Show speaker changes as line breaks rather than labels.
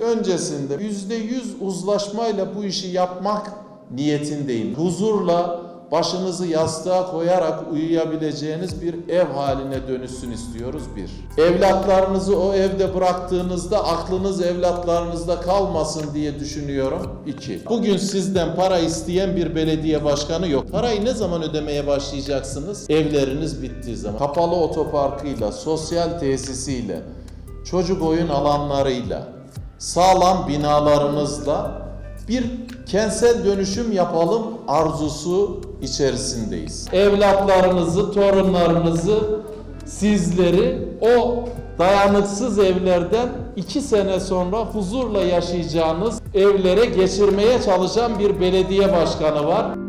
öncesinde %100 uzlaşmayla bu işi yapmak niyetindeyim. Huzurla başınızı yastığa koyarak uyuyabileceğiniz bir ev haline dönüşsün istiyoruz bir. Evlatlarınızı o evde bıraktığınızda aklınız evlatlarınızda kalmasın diye düşünüyorum. İki. Bugün sizden para isteyen bir belediye başkanı yok. Parayı ne zaman ödemeye başlayacaksınız? Evleriniz bittiği zaman. Kapalı otoparkıyla, sosyal tesisiyle, çocuk oyun alanlarıyla, sağlam binalarımızla bir kentsel dönüşüm yapalım arzusu içerisindeyiz. Evlatlarınızı, torunlarınızı, sizleri o dayanıksız evlerden iki sene sonra huzurla yaşayacağınız evlere geçirmeye çalışan bir belediye başkanı var.